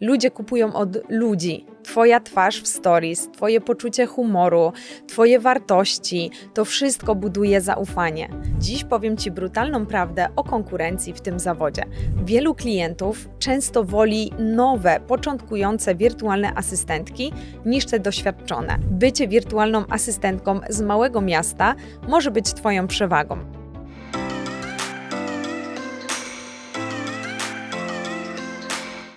Ludzie kupują od ludzi. Twoja twarz w stories, Twoje poczucie humoru, Twoje wartości to wszystko buduje zaufanie. Dziś powiem Ci brutalną prawdę o konkurencji w tym zawodzie. Wielu klientów często woli nowe, początkujące wirtualne asystentki niż te doświadczone. Bycie wirtualną asystentką z małego miasta może być Twoją przewagą.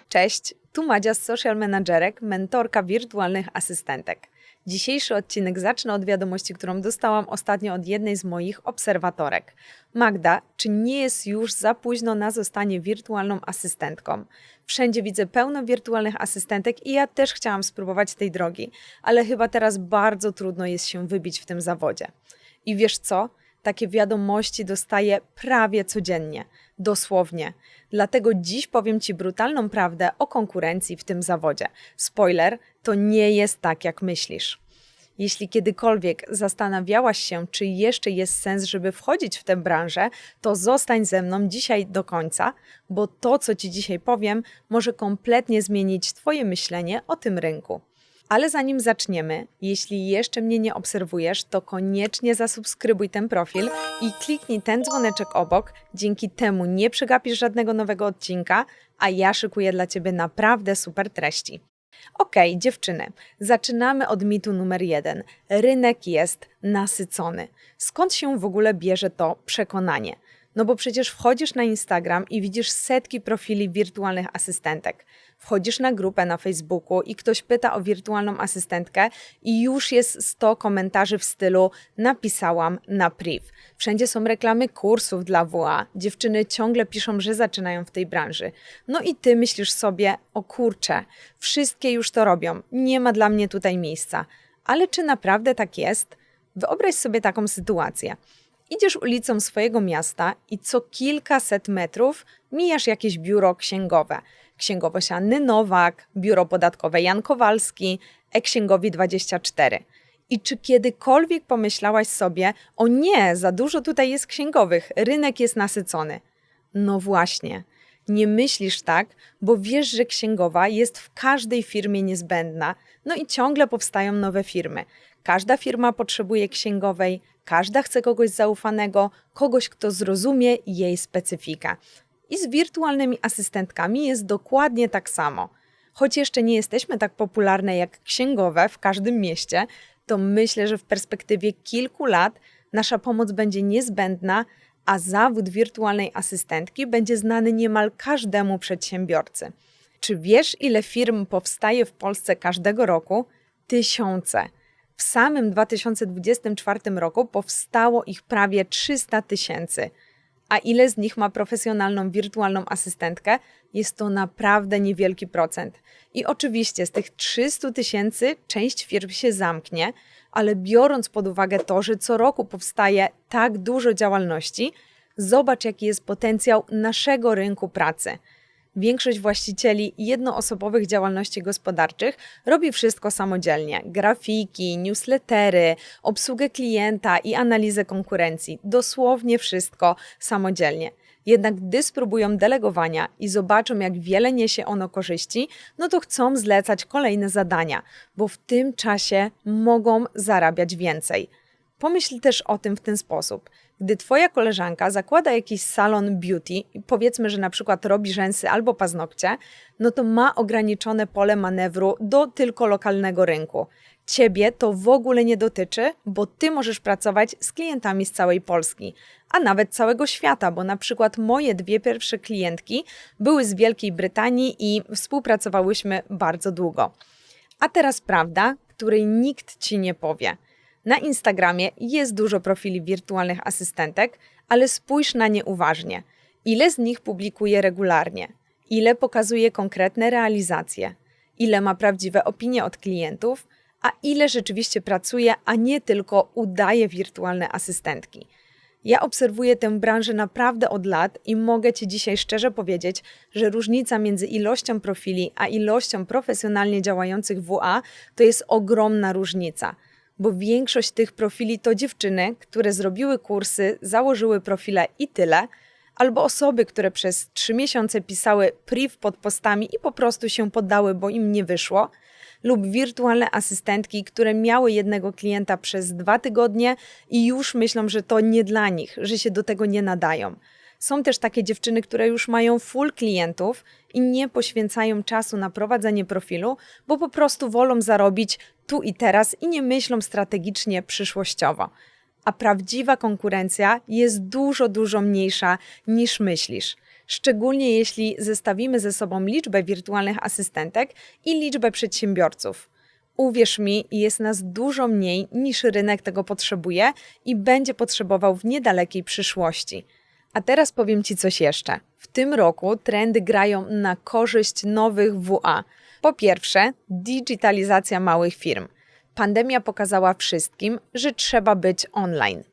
Cześć, tu Madzia z Social Managerek, mentorka wirtualnych asystentek. Dzisiejszy odcinek zacznę od wiadomości, którą dostałam ostatnio od jednej z moich obserwatorek. Magda, czy nie jest już za późno na zostanie wirtualną asystentką? Wszędzie widzę pełno wirtualnych asystentek i ja też chciałam spróbować tej drogi, ale chyba teraz bardzo trudno jest się wybić w tym zawodzie. I wiesz co? Takie wiadomości dostaję prawie codziennie, dosłownie. Dlatego dziś powiem Ci brutalną prawdę o konkurencji w tym zawodzie. Spoiler, to nie jest tak, jak myślisz. Jeśli kiedykolwiek zastanawiałaś się, czy jeszcze jest sens, żeby wchodzić w tę branżę, to zostań ze mną dzisiaj do końca, bo to, co Ci dzisiaj powiem, może kompletnie zmienić Twoje myślenie o tym rynku. Ale zanim zaczniemy, jeśli jeszcze mnie nie obserwujesz, to koniecznie zasubskrybuj ten profil i kliknij ten dzwoneczek obok. Dzięki temu nie przegapisz żadnego nowego odcinka, a ja szykuję dla Ciebie naprawdę super treści. Okej, dziewczyny, zaczynamy od mitu numer jeden. Rynek jest nasycony. Skąd się w ogóle bierze to przekonanie? No bo przecież wchodzisz na Instagram i widzisz setki profili wirtualnych asystentek. Wchodzisz na grupę na Facebooku i ktoś pyta o wirtualną asystentkę i już jest 100 komentarzy w stylu napisałam na priv. Wszędzie są reklamy kursów dla WA. Dziewczyny ciągle piszą, że zaczynają w tej branży. No i ty myślisz sobie, o kurczę, wszystkie już to robią, nie ma dla mnie tutaj miejsca. Ale czy naprawdę tak jest? Wyobraź sobie taką sytuację. Idziesz ulicą swojego miasta i co kilkaset metrów mijasz jakieś biuro księgowe. Księgowość Anny Nowak, biuro podatkowe Jan Kowalski, e-księgowi 24. I czy kiedykolwiek pomyślałaś sobie, o nie, za dużo tutaj jest księgowych, rynek jest nasycony? No właśnie. Nie myślisz tak, bo wiesz, że księgowa jest w każdej firmie niezbędna, no i ciągle powstają nowe firmy. Każda firma potrzebuje księgowej, każda chce kogoś zaufanego, kogoś, kto zrozumie jej specyfikę. I z wirtualnymi asystentkami jest dokładnie tak samo. Choć jeszcze nie jesteśmy tak popularne jak księgowe w każdym mieście, to myślę, że w perspektywie kilku lat nasza pomoc będzie niezbędna, a zawód wirtualnej asystentki będzie znany niemal każdemu przedsiębiorcy. Czy wiesz, ile firm powstaje w Polsce każdego roku? Tysiące. W samym 2024 roku powstało ich prawie 300 tysięcy. A ile z nich ma profesjonalną wirtualną asystentkę? Jest to naprawdę niewielki procent. I oczywiście z tych 300 tysięcy część firm się zamknie, ale biorąc pod uwagę to, że co roku powstaje tak dużo działalności, zobacz, jaki jest potencjał naszego rynku pracy. Większość właścicieli jednoosobowych działalności gospodarczych robi wszystko samodzielnie: grafiki, newslettery, obsługę klienta i analizę konkurencji dosłownie wszystko samodzielnie. Jednak gdy spróbują delegowania i zobaczą, jak wiele niesie ono korzyści, no to chcą zlecać kolejne zadania, bo w tym czasie mogą zarabiać więcej. Pomyśl też o tym w ten sposób. Gdy twoja koleżanka zakłada jakiś salon beauty powiedzmy, że na przykład robi rzęsy albo paznokcie, no to ma ograniczone pole manewru do tylko lokalnego rynku. Ciebie to w ogóle nie dotyczy, bo ty możesz pracować z klientami z całej Polski, a nawet całego świata, bo na przykład moje dwie pierwsze klientki były z Wielkiej Brytanii i współpracowałyśmy bardzo długo. A teraz prawda, której nikt ci nie powie. Na Instagramie jest dużo profili wirtualnych asystentek, ale spójrz na nie uważnie. Ile z nich publikuje regularnie? Ile pokazuje konkretne realizacje? Ile ma prawdziwe opinie od klientów? A ile rzeczywiście pracuje, a nie tylko udaje wirtualne asystentki? Ja obserwuję tę branżę naprawdę od lat i mogę Ci dzisiaj szczerze powiedzieć, że różnica między ilością profili a ilością profesjonalnie działających WA to jest ogromna różnica bo większość tych profili to dziewczyny, które zrobiły kursy, założyły profile i tyle, albo osoby, które przez trzy miesiące pisały priv pod postami i po prostu się poddały, bo im nie wyszło, lub wirtualne asystentki, które miały jednego klienta przez dwa tygodnie i już myślą, że to nie dla nich, że się do tego nie nadają. Są też takie dziewczyny, które już mają full klientów i nie poświęcają czasu na prowadzenie profilu, bo po prostu wolą zarobić tu i teraz i nie myślą strategicznie przyszłościowo. A prawdziwa konkurencja jest dużo, dużo mniejsza niż myślisz. Szczególnie jeśli zestawimy ze sobą liczbę wirtualnych asystentek i liczbę przedsiębiorców. Uwierz mi, jest nas dużo mniej niż rynek tego potrzebuje i będzie potrzebował w niedalekiej przyszłości. A teraz powiem Ci coś jeszcze. W tym roku trendy grają na korzyść nowych WA. Po pierwsze, digitalizacja małych firm. Pandemia pokazała wszystkim, że trzeba być online.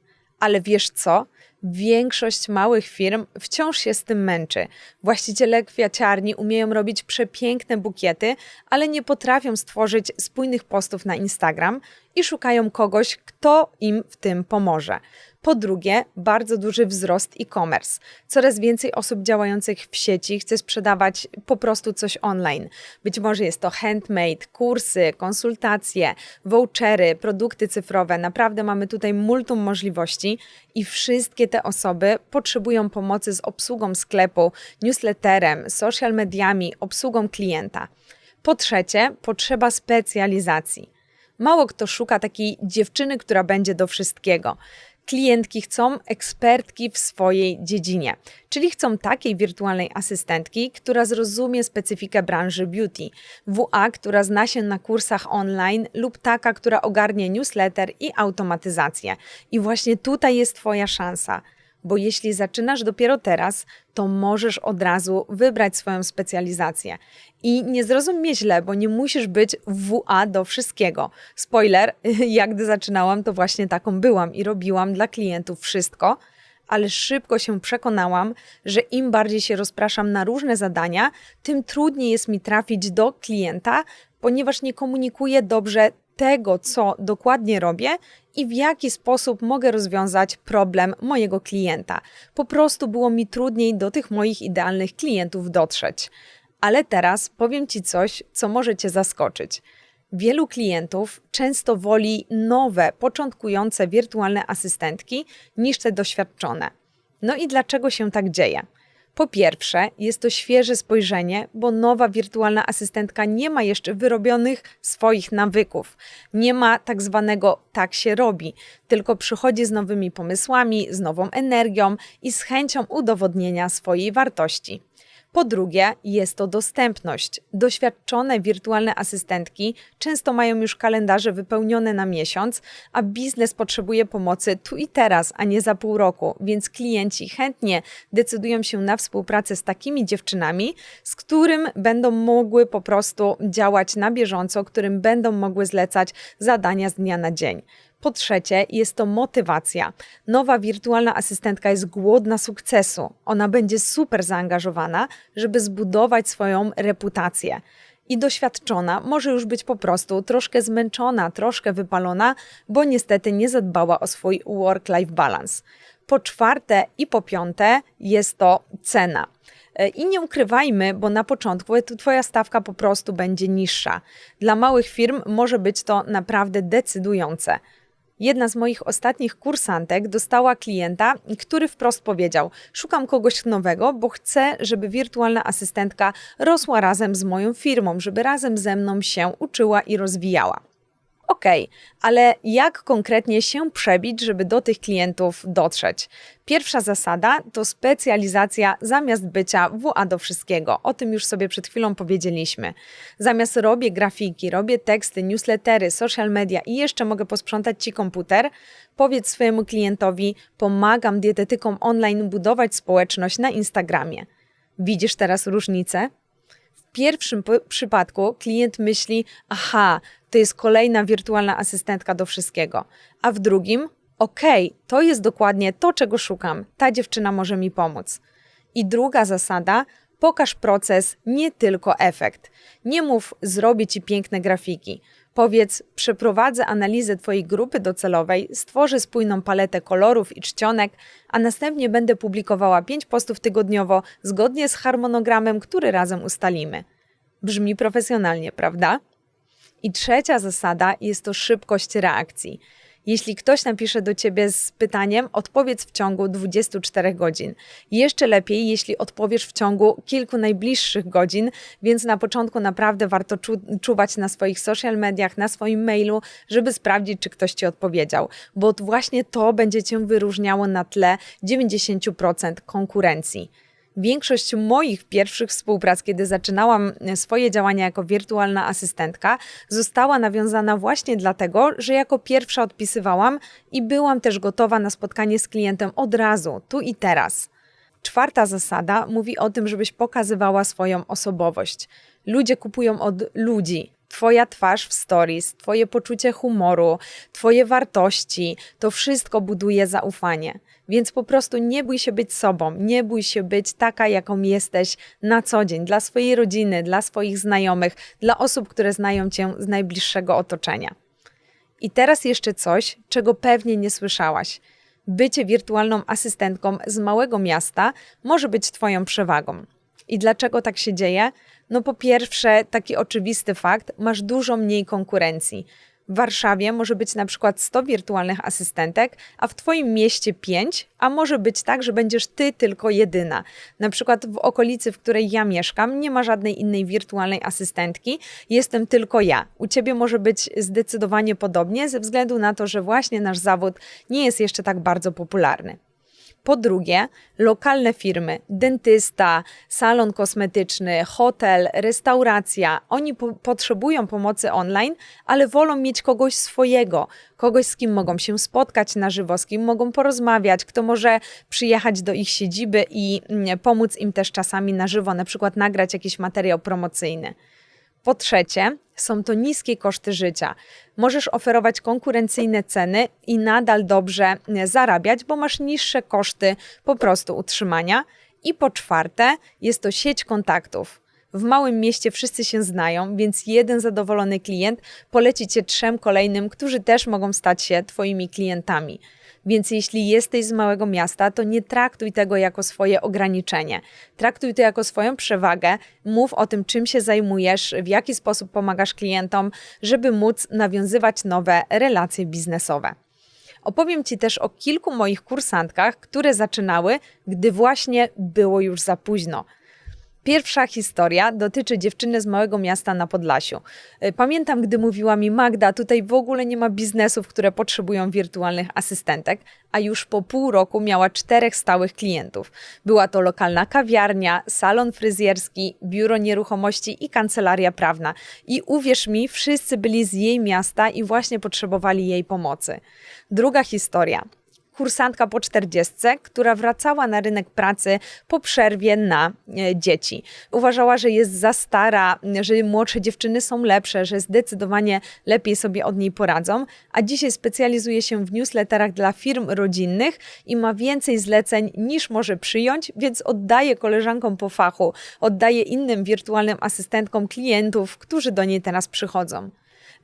Ale wiesz co? Większość małych firm wciąż się z tym męczy. Właściciele kwiaciarni umieją robić przepiękne bukiety, ale nie potrafią stworzyć spójnych postów na Instagram i szukają kogoś, kto im w tym pomoże. Po drugie, bardzo duży wzrost e-commerce. Coraz więcej osób działających w sieci chce sprzedawać po prostu coś online. Być może jest to handmade, kursy, konsultacje, vouchery, produkty cyfrowe. Naprawdę mamy tutaj multum możliwości i wszystkie te osoby potrzebują pomocy z obsługą sklepu, newsletterem, social mediami, obsługą klienta. Po trzecie, potrzeba specjalizacji. Mało kto szuka takiej dziewczyny, która będzie do wszystkiego. Klientki chcą ekspertki w swojej dziedzinie, czyli chcą takiej wirtualnej asystentki, która zrozumie specyfikę branży beauty, WA, która zna się na kursach online lub taka, która ogarnie newsletter i automatyzację. I właśnie tutaj jest Twoja szansa bo jeśli zaczynasz dopiero teraz, to możesz od razu wybrać swoją specjalizację. I nie zrozum mnie źle, bo nie musisz być WA do wszystkiego. Spoiler, jak gdy zaczynałam, to właśnie taką byłam i robiłam dla klientów wszystko, ale szybko się przekonałam, że im bardziej się rozpraszam na różne zadania, tym trudniej jest mi trafić do klienta, ponieważ nie komunikuję dobrze tego, co dokładnie robię i w jaki sposób mogę rozwiązać problem mojego klienta. Po prostu było mi trudniej do tych moich idealnych klientów dotrzeć. Ale teraz powiem Ci coś, co może Cię zaskoczyć. Wielu klientów często woli nowe, początkujące wirtualne asystentki niż te doświadczone. No i dlaczego się tak dzieje? Po pierwsze, jest to świeże spojrzenie, bo nowa wirtualna asystentka nie ma jeszcze wyrobionych swoich nawyków. Nie ma tak zwanego tak się robi, tylko przychodzi z nowymi pomysłami, z nową energią i z chęcią udowodnienia swojej wartości. Po drugie, jest to dostępność. Doświadczone wirtualne asystentki często mają już kalendarze wypełnione na miesiąc, a biznes potrzebuje pomocy tu i teraz, a nie za pół roku, więc klienci chętnie decydują się na współpracę z takimi dziewczynami, z którym będą mogły po prostu działać na bieżąco, którym będą mogły zlecać zadania z dnia na dzień. Po trzecie, jest to motywacja. Nowa wirtualna asystentka jest głodna sukcesu. Ona będzie super zaangażowana, żeby zbudować swoją reputację. I doświadczona może już być po prostu troszkę zmęczona, troszkę wypalona, bo niestety nie zadbała o swój work-life balance. Po czwarte i po piąte jest to cena. I nie ukrywajmy, bo na początku Twoja stawka po prostu będzie niższa. Dla małych firm może być to naprawdę decydujące. Jedna z moich ostatnich kursantek dostała klienta, który wprost powiedział: Szukam kogoś nowego, bo chcę, żeby wirtualna asystentka rosła razem z moją firmą, żeby razem ze mną się uczyła i rozwijała. Ok, ale jak konkretnie się przebić, żeby do tych klientów dotrzeć? Pierwsza zasada to specjalizacja zamiast bycia WA do wszystkiego. O tym już sobie przed chwilą powiedzieliśmy. Zamiast robię grafiki, robię teksty, newslettery, social media i jeszcze mogę posprzątać Ci komputer, powiedz swojemu klientowi: pomagam dietetykom online budować społeczność na Instagramie. Widzisz teraz różnicę? W pierwszym przypadku klient myśli: Aha, to jest kolejna wirtualna asystentka do wszystkiego. A w drugim, okej, okay, to jest dokładnie to, czego szukam. Ta dziewczyna może mi pomóc. I druga zasada, Pokaż proces, nie tylko efekt. Nie mów, zrobię ci piękne grafiki. Powiedz, przeprowadzę analizę Twojej grupy docelowej, stworzę spójną paletę kolorów i czcionek, a następnie będę publikowała 5 postów tygodniowo zgodnie z harmonogramem, który razem ustalimy. Brzmi profesjonalnie, prawda? I trzecia zasada jest to szybkość reakcji. Jeśli ktoś napisze do ciebie z pytaniem, odpowiedz w ciągu 24 godzin. Jeszcze lepiej, jeśli odpowiesz w ciągu kilku najbliższych godzin, więc na początku naprawdę warto czu czuwać na swoich social mediach, na swoim mailu, żeby sprawdzić, czy ktoś ci odpowiedział, bo właśnie to będzie cię wyróżniało na tle 90% konkurencji. Większość moich pierwszych współprac, kiedy zaczynałam swoje działania jako wirtualna asystentka, została nawiązana właśnie dlatego, że jako pierwsza odpisywałam i byłam też gotowa na spotkanie z klientem od razu, tu i teraz. Czwarta zasada mówi o tym, żebyś pokazywała swoją osobowość. Ludzie kupują od ludzi. Twoja twarz w stories, Twoje poczucie humoru, Twoje wartości, to wszystko buduje zaufanie. Więc po prostu nie bój się być sobą, nie bój się być taka, jaką jesteś na co dzień, dla swojej rodziny, dla swoich znajomych, dla osób, które znają cię z najbliższego otoczenia. I teraz jeszcze coś, czego pewnie nie słyszałaś. Bycie wirtualną asystentką z małego miasta może być Twoją przewagą. I dlaczego tak się dzieje? No po pierwsze, taki oczywisty fakt, masz dużo mniej konkurencji. W Warszawie może być na przykład 100 wirtualnych asystentek, a w Twoim mieście 5, a może być tak, że będziesz Ty tylko jedyna. Na przykład w okolicy, w której ja mieszkam, nie ma żadnej innej wirtualnej asystentki, jestem tylko ja. U Ciebie może być zdecydowanie podobnie, ze względu na to, że właśnie nasz zawód nie jest jeszcze tak bardzo popularny. Po drugie, lokalne firmy, dentysta, salon kosmetyczny, hotel, restauracja, oni po potrzebują pomocy online, ale wolą mieć kogoś swojego, kogoś z kim mogą się spotkać na żywo, z kim mogą porozmawiać, kto może przyjechać do ich siedziby i mm, pomóc im też czasami na żywo, na przykład nagrać jakiś materiał promocyjny. Po trzecie, są to niskie koszty życia. Możesz oferować konkurencyjne ceny i nadal dobrze e, zarabiać, bo masz niższe koszty po prostu utrzymania. I po czwarte, jest to sieć kontaktów. W małym mieście wszyscy się znają, więc jeden zadowolony klient poleci cię trzem kolejnym, którzy też mogą stać się Twoimi klientami. Więc jeśli jesteś z małego miasta, to nie traktuj tego jako swoje ograniczenie. Traktuj to jako swoją przewagę. Mów o tym, czym się zajmujesz, w jaki sposób pomagasz klientom, żeby móc nawiązywać nowe relacje biznesowe. Opowiem Ci też o kilku moich kursantkach, które zaczynały, gdy właśnie było już za późno. Pierwsza historia dotyczy dziewczyny z małego miasta na Podlasiu. E, pamiętam, gdy mówiła mi Magda, tutaj w ogóle nie ma biznesów, które potrzebują wirtualnych asystentek, a już po pół roku miała czterech stałych klientów. Była to lokalna kawiarnia, salon fryzjerski, biuro nieruchomości i kancelaria prawna. I uwierz mi, wszyscy byli z jej miasta i właśnie potrzebowali jej pomocy. Druga historia kursantka po 40, która wracała na rynek pracy po przerwie na e, dzieci. Uważała, że jest za stara, że młodsze dziewczyny są lepsze, że zdecydowanie lepiej sobie od niej poradzą, a dzisiaj specjalizuje się w newsletterach dla firm rodzinnych i ma więcej zleceń niż może przyjąć, więc oddaje koleżankom po fachu, oddaje innym wirtualnym asystentkom klientów, którzy do niej teraz przychodzą.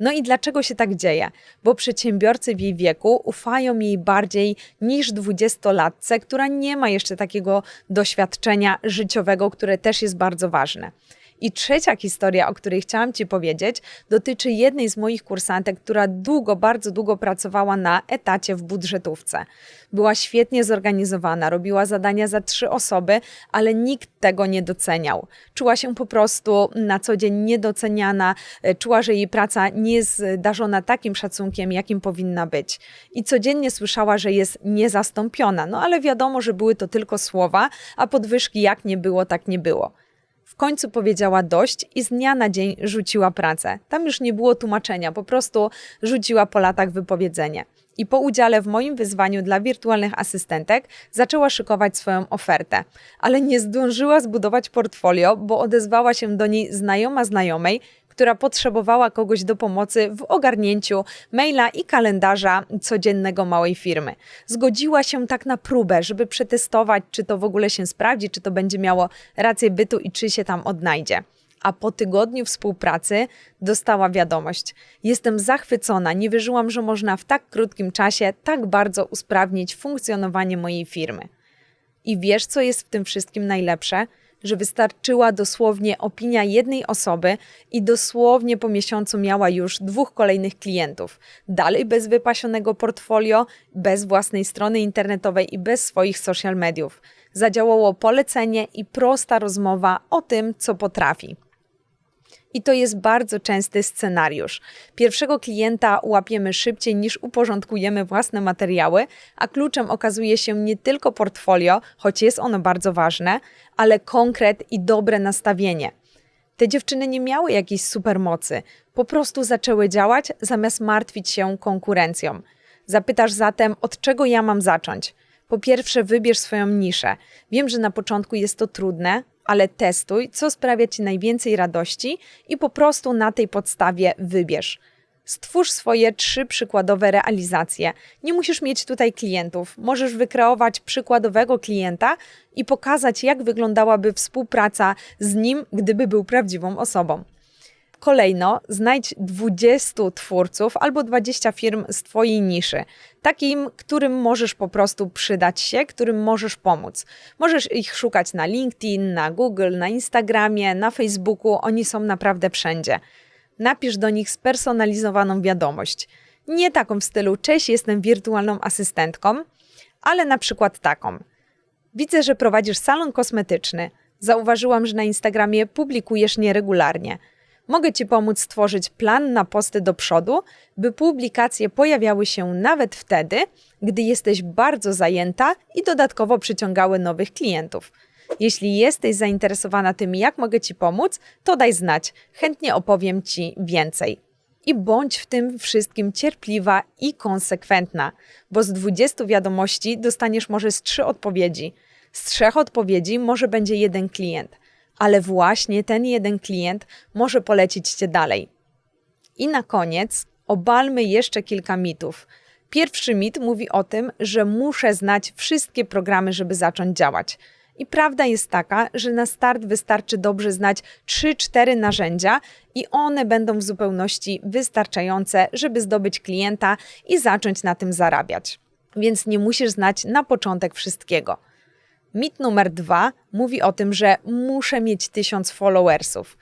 No i dlaczego się tak dzieje? Bo przedsiębiorcy w jej wieku ufają jej bardziej niż dwudziestolatce, która nie ma jeszcze takiego doświadczenia życiowego, które też jest bardzo ważne. I trzecia historia, o której chciałam Ci powiedzieć, dotyczy jednej z moich kursantek, która długo, bardzo długo pracowała na etacie w budżetówce. Była świetnie zorganizowana, robiła zadania za trzy osoby, ale nikt tego nie doceniał. Czuła się po prostu na co dzień niedoceniana, e, czuła, że jej praca nie jest darzona takim szacunkiem, jakim powinna być. I codziennie słyszała, że jest niezastąpiona. No ale wiadomo, że były to tylko słowa, a podwyżki jak nie było, tak nie było. W końcu powiedziała dość i z dnia na dzień rzuciła pracę. Tam już nie było tłumaczenia, po prostu rzuciła po latach wypowiedzenie. I po udziale w moim wyzwaniu dla wirtualnych asystentek zaczęła szykować swoją ofertę, ale nie zdążyła zbudować portfolio, bo odezwała się do niej znajoma znajomej, która potrzebowała kogoś do pomocy w ogarnięciu maila i kalendarza codziennego małej firmy. Zgodziła się tak na próbę, żeby przetestować, czy to w ogóle się sprawdzi, czy to będzie miało rację bytu i czy się tam odnajdzie a po tygodniu współpracy dostała wiadomość: Jestem zachwycona, nie wierzyłam, że można w tak krótkim czasie tak bardzo usprawnić funkcjonowanie mojej firmy. I wiesz, co jest w tym wszystkim najlepsze? Że wystarczyła dosłownie opinia jednej osoby i dosłownie po miesiącu miała już dwóch kolejnych klientów. Dalej bez wypasionego portfolio, bez własnej strony internetowej i bez swoich social mediów. Zadziałało polecenie i prosta rozmowa o tym, co potrafi. I to jest bardzo częsty scenariusz. Pierwszego klienta łapiemy szybciej niż uporządkujemy własne materiały, a kluczem okazuje się nie tylko portfolio, choć jest ono bardzo ważne, ale konkret i dobre nastawienie. Te dziewczyny nie miały jakiejś supermocy, po prostu zaczęły działać zamiast martwić się konkurencją. Zapytasz zatem, od czego ja mam zacząć? Po pierwsze, wybierz swoją niszę. Wiem, że na początku jest to trudne, ale testuj, co sprawia Ci najwięcej radości i po prostu na tej podstawie wybierz. Stwórz swoje trzy przykładowe realizacje. Nie musisz mieć tutaj klientów. Możesz wykreować przykładowego klienta i pokazać, jak wyglądałaby współpraca z nim, gdyby był prawdziwą osobą. Kolejno znajdź 20 twórców albo 20 firm z Twojej niszy, takim, którym możesz po prostu przydać się, którym możesz pomóc. Możesz ich szukać na LinkedIn, na Google, na Instagramie, na Facebooku, oni są naprawdę wszędzie. Napisz do nich spersonalizowaną wiadomość. Nie taką w stylu cześć, jestem wirtualną asystentką, ale na przykład taką. Widzę, że prowadzisz salon kosmetyczny. Zauważyłam, że na Instagramie publikujesz nieregularnie – Mogę Ci pomóc stworzyć plan na posty do przodu, by publikacje pojawiały się nawet wtedy, gdy jesteś bardzo zajęta i dodatkowo przyciągały nowych klientów. Jeśli jesteś zainteresowana tym, jak mogę Ci pomóc, to daj znać, chętnie opowiem Ci więcej. I bądź w tym wszystkim cierpliwa i konsekwentna, bo z 20 wiadomości dostaniesz może z 3 odpowiedzi. Z trzech odpowiedzi może będzie jeden klient ale właśnie ten jeden klient może polecić Cię dalej. I na koniec obalmy jeszcze kilka mitów. Pierwszy mit mówi o tym, że muszę znać wszystkie programy, żeby zacząć działać. I prawda jest taka, że na start wystarczy dobrze znać 3-4 narzędzia i one będą w zupełności wystarczające, żeby zdobyć klienta i zacząć na tym zarabiać. Więc nie musisz znać na początek wszystkiego. Mit numer dwa mówi o tym, że muszę mieć tysiąc followersów.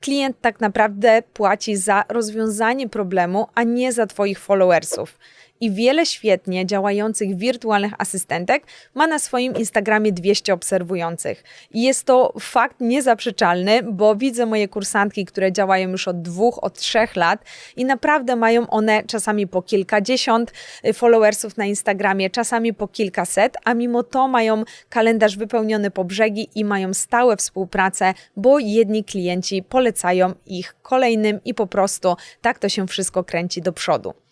Klient tak naprawdę płaci za rozwiązanie problemu, a nie za Twoich followersów i wiele świetnie działających wirtualnych asystentek ma na swoim Instagramie 200 obserwujących. I jest to fakt niezaprzeczalny, bo widzę moje kursantki, które działają już od dwóch, od trzech lat i naprawdę mają one czasami po kilkadziesiąt y, followersów na Instagramie, czasami po kilkaset, a mimo to mają kalendarz wypełniony po brzegi i mają stałe współpracę, bo jedni klienci polecają ich kolejnym i po prostu tak to się wszystko kręci do przodu.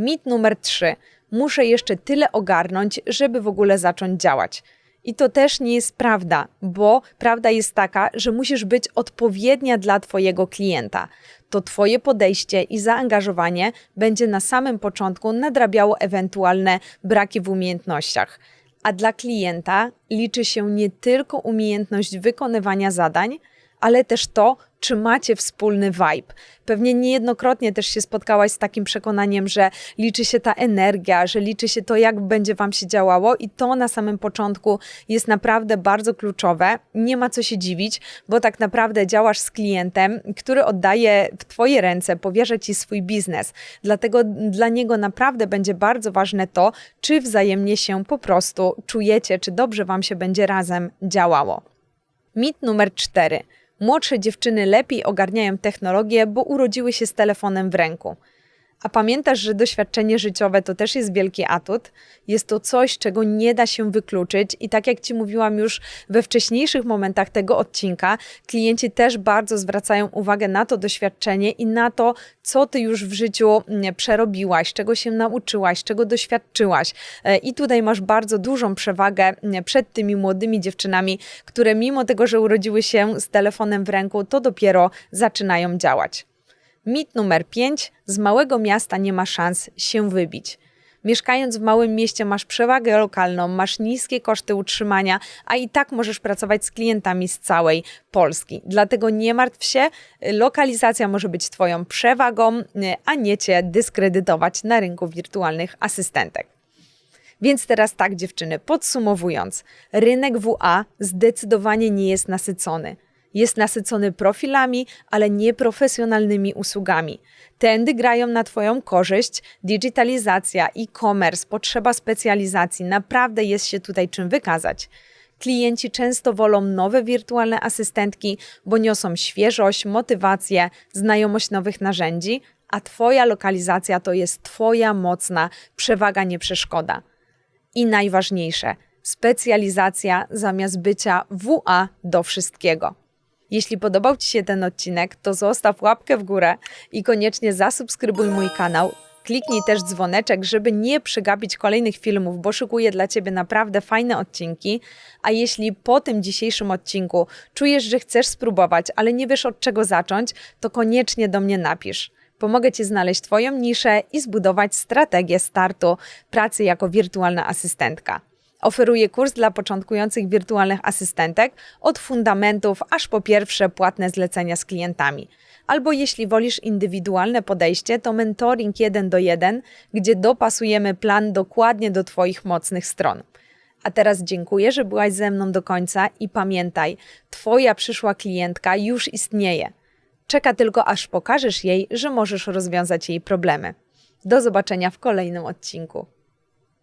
Mit numer trzy. Muszę jeszcze tyle ogarnąć, żeby w ogóle zacząć działać. I to też nie jest prawda, bo prawda jest taka, że musisz być odpowiednia dla Twojego klienta. To Twoje podejście i zaangażowanie będzie na samym początku nadrabiało ewentualne braki w umiejętnościach. A dla klienta liczy się nie tylko umiejętność wykonywania zadań, ale też to, czy macie wspólny vibe. Pewnie niejednokrotnie też się spotkałaś z takim przekonaniem, że liczy się ta energia, że liczy się to, jak będzie Wam się działało, i to na samym początku jest naprawdę bardzo kluczowe. Nie ma co się dziwić, bo tak naprawdę działasz z klientem, który oddaje w Twoje ręce, powierza Ci swój biznes. Dlatego dla niego naprawdę będzie bardzo ważne to, czy wzajemnie się po prostu czujecie, czy dobrze Wam się będzie razem działało. Mit numer cztery Młodsze dziewczyny lepiej ogarniają technologię, bo urodziły się z telefonem w ręku. A pamiętasz, że doświadczenie życiowe to też jest wielki atut? Jest to coś, czego nie da się wykluczyć, i tak jak Ci mówiłam już we wcześniejszych momentach tego odcinka, klienci też bardzo zwracają uwagę na to doświadczenie i na to, co Ty już w życiu mm, przerobiłaś, czego się nauczyłaś, czego doświadczyłaś. E, I tutaj masz bardzo dużą przewagę mm, przed tymi młodymi dziewczynami, które mimo tego, że urodziły się z telefonem w ręku, to dopiero zaczynają działać. Mit numer 5. Z małego miasta nie ma szans się wybić. Mieszkając w małym mieście masz przewagę lokalną, masz niskie koszty utrzymania, a i tak możesz pracować z klientami z całej Polski. Dlatego nie martw się, lokalizacja może być Twoją przewagą, a nie Cię dyskredytować na rynku wirtualnych asystentek. Więc teraz tak, dziewczyny, podsumowując, rynek WA zdecydowanie nie jest nasycony. Jest nasycony profilami, ale nie profesjonalnymi usługami. Tędy grają na Twoją korzyść digitalizacja, e-commerce, potrzeba specjalizacji. Naprawdę jest się tutaj czym wykazać. Klienci często wolą nowe wirtualne asystentki, bo niosą świeżość, motywację, znajomość nowych narzędzi, a Twoja lokalizacja to jest Twoja mocna przewaga, nie przeszkoda. I najważniejsze, specjalizacja zamiast bycia WA do wszystkiego. Jeśli podobał Ci się ten odcinek, to zostaw łapkę w górę i koniecznie zasubskrybuj mój kanał. Kliknij też dzwoneczek, żeby nie przegapić kolejnych filmów, bo szykuję dla Ciebie naprawdę fajne odcinki. A jeśli po tym dzisiejszym odcinku czujesz, że chcesz spróbować, ale nie wiesz od czego zacząć, to koniecznie do mnie napisz. Pomogę Ci znaleźć Twoją niszę i zbudować strategię startu pracy jako wirtualna asystentka. Oferuje kurs dla początkujących wirtualnych asystentek od fundamentów aż po pierwsze płatne zlecenia z klientami. Albo jeśli wolisz indywidualne podejście, to mentoring 1 do 1, gdzie dopasujemy plan dokładnie do Twoich mocnych stron. A teraz dziękuję, że byłaś ze mną do końca i pamiętaj, Twoja przyszła klientka już istnieje. Czeka tylko, aż pokażesz jej, że możesz rozwiązać jej problemy. Do zobaczenia w kolejnym odcinku.